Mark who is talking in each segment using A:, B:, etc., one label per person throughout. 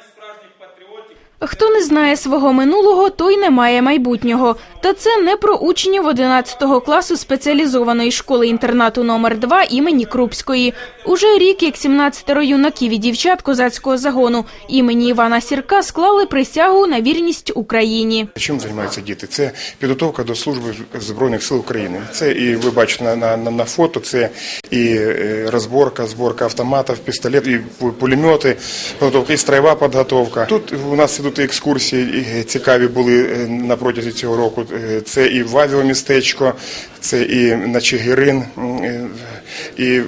A: справжніх Хто не знає свого минулого, той не має майбутнього. Та це не про учнів 11 класу спеціалізованої школи-інтернату номер 2 імені Крупської. Уже рік, як 17 юнаків і дівчат козацького загону імені Івана Сірка склали присягу на вірність Україні.
B: Чим займаються діти? Це підготовка до служби Збройних сил України. Це і ви бачите на, на, на, фото, це і е, розборка, зборка автоматів, пістолет, і пу- пулемети, підготовка, і строєва підготовка. Тут у нас ідуть екскурсії цікаві були е, на протязі цього року. Е, Це і Вавіо містечко, це і на Чигирин, е, і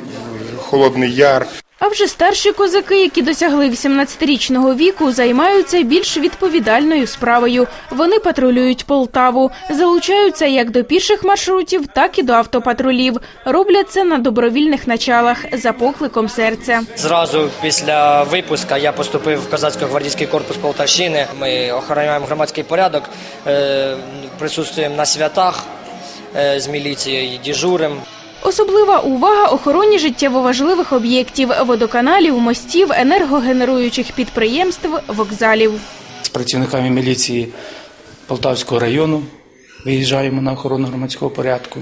B: Холодний Яр.
A: А вже старші козаки, які досягли 18-річного віку, займаються більш відповідальною справою. Вони патрулюють Полтаву, залучаються як до піших маршрутів, так і до автопатрулів. Роблять це на добровільних началах за покликом серця.
C: Зразу після випуска я поступив в Козацько-гвардійський корпус Полтавщини. Ми охороняємо громадський порядок, е, присутствуємо на святах е, з міліцією, дежуримо.
A: Особлива увага охороні життєво важливих об'єктів водоканалів, мостів, енергогенеруючих підприємств, вокзалів.
D: з працівниками міліції Полтавського району виїжджаємо на охорону громадського порядку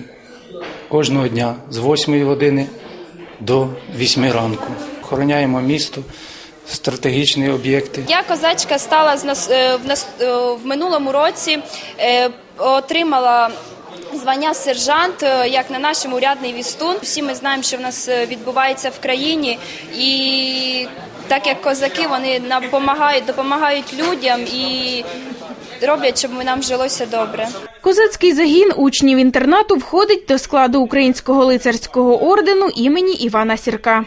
D: кожного дня з 8 години до 8 ранку. Охороняємо місто, стратегічні об'єкти.
E: Я козачка стала е, в нас е, в минулому році. е, Отримала звання сержант е, як на нашому урядний вістун. Всі ми знаємо, що в нас е, відбувається в країні, і так як козаки вони нам допомагають, допомагають людям і роблять, щоб нам жилося добре.
A: Козацький загін учнів інтернату входить до складу українського лицарського ордену імені Івана Сірка.